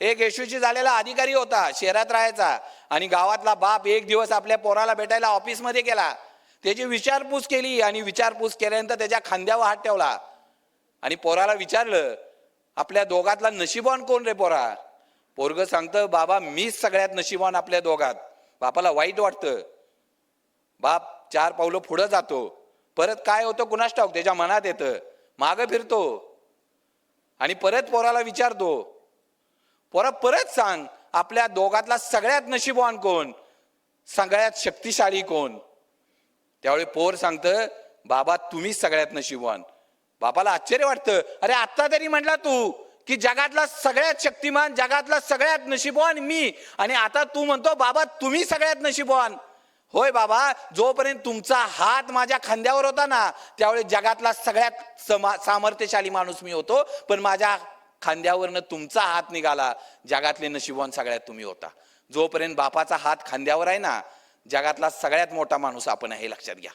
एक येशूची झालेला अधिकारी होता शहरात राहायचा. आणि गावातला बाप एक दिवस आपल्या पोराला भेटायला ऑफिसमध्ये गेला. त्याची विचारपूस केली आणि विचारपूस केल्यानंतर त्याच्या खांद्यावर हात ठेवला. आणि पोराला विचारलं आपल्या दोघातला नशिबवान कोण रे पोरा? पोरग सांगतं बाबा मीच सगळ्यात नशिबवान आपल्या दोघात. बापाला वाईट वाटतं. बाप चार पावलं पुढं जातो. परत काय होतं कुणास ठाऊक त्याच्या मनात येतं. मागं फिरतो. आणि परत पोराला विचारतो परत परत सांग आपल्या दोघातला सगळ्यात नशीबवान कोण? सगळ्यात शक्तिशाली कोण? त्यावेळी पोर सांगतं बाबा तुम्हीच सगळ्यात नशीबवान. बापाला आश्चर्य वाटतं अरे आत्ता तरी म्हटला तू की जगातला सगळ्यात शक्तिमान जगातला सगळ्यात नशीबवान मी. आणि आता तू म्हणतो बाबा तुम्ही सगळ्यात नशीबवान. होय बाबा जोपर्यंत तुमचा हात माझ्या खांद्यावर होता ना त्यावेळी जगातला सगळ्यात समा सामर्थ्यशाली माणूस मी होतो पण माझ्या खांद्यावरनं तुमचा हात निघाला जगातले नशिबवान सगळ्यात तुम्ही होता. जोपर्यंत बापाचा हात खांद्यावर आहे ना जगातला सगळ्यात मोठा माणूस आपण आहे हे लक्षात घ्या.